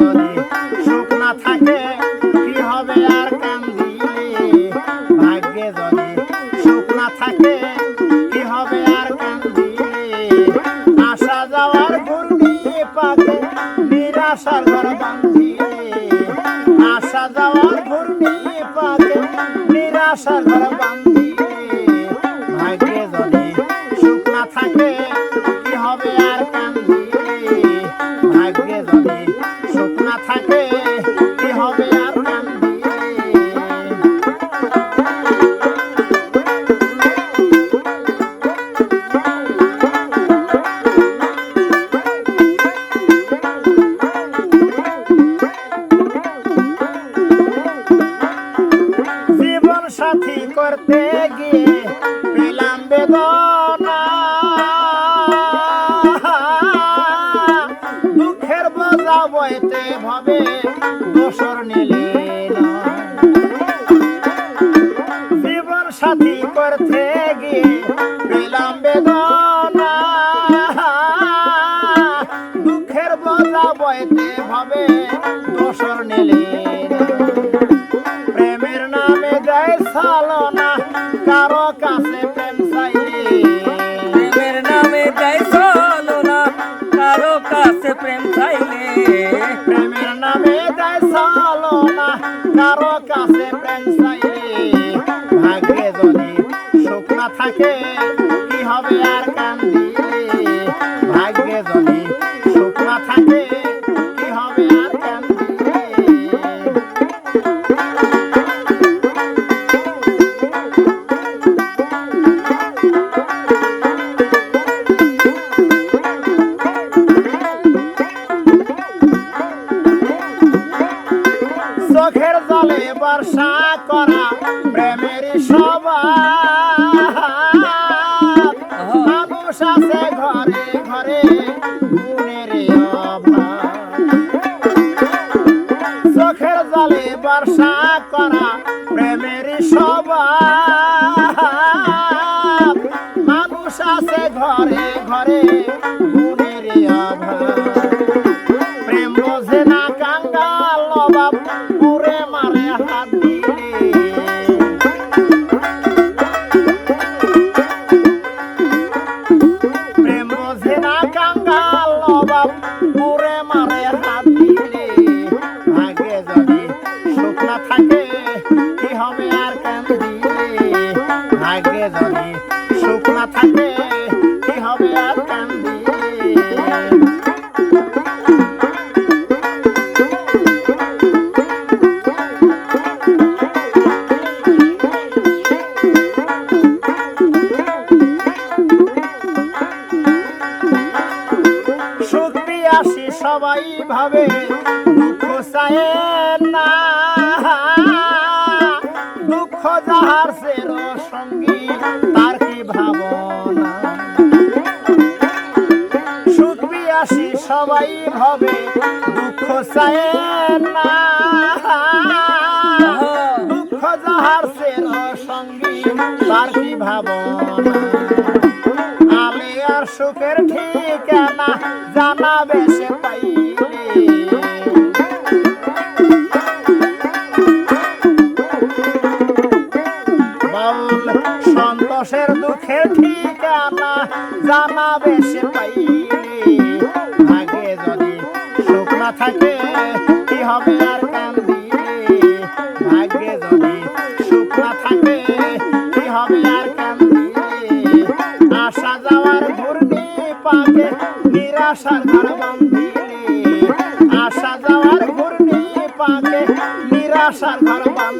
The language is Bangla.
যদি সুখ না থাকে, কি হবে আর কান্দিলে ভাগ্যে যদি সুখ না থাকে, কি হবে আর কান্দিলে আসা যাওয়ার ঘূর্ণি পাকে, নিরাশার ঘর বান্ধিলে আসা যাওয়ার ঘূর্ণি নিরাশার ঘর সাথী করতে গিয়ে পেলাম বেদনা দুঃখের বোঝা বইতে ভাবে দোসর নিলে। জীবন সাথী করতে গিয়ে পেলাম বেদনা দুঃখের বোঝা বইতে ভাবে দোসর নিলে কাছে প্রেম চাইলে ভাগ্যে যদি সুখ না থাকে, কি হবে আর কান্দিলে ভাগ্যে যদি সুখ না থাকে চোখের জলে বর্ষা করা প্রেমের আছে ঘরে ঘরে চোখের জলে বর্ষা করা প্রেমের সবাব মানুষ আছে ঘরে ঘরে সুখ না থাকে কি হবে আর পিয়াসি সবাই ভাবে দুঃখ না। পিয়াসি সবাই ভাবে দুঃখ চায় না। দুঃখ যাহার সের সঙ্গী তার কি ভাবনা আমি আর সুখের ঠিকানা জানাবে সে পাইলে সন্তোষের দুঃখের ঠিকানা জানাবে সে পাইলে না থাকে, কি হবে আর কান দিলে ভাগ্যে যদি সুখ না থাকে, কি হবে আর কান দিলে আসা যাওয়ার ঘূর্ণি পাকে নিরাশার ঘর বান্ধিলে আসা যাওয়ার ঘূর্ণি পাকে নিরাশার ঘর বান্ধ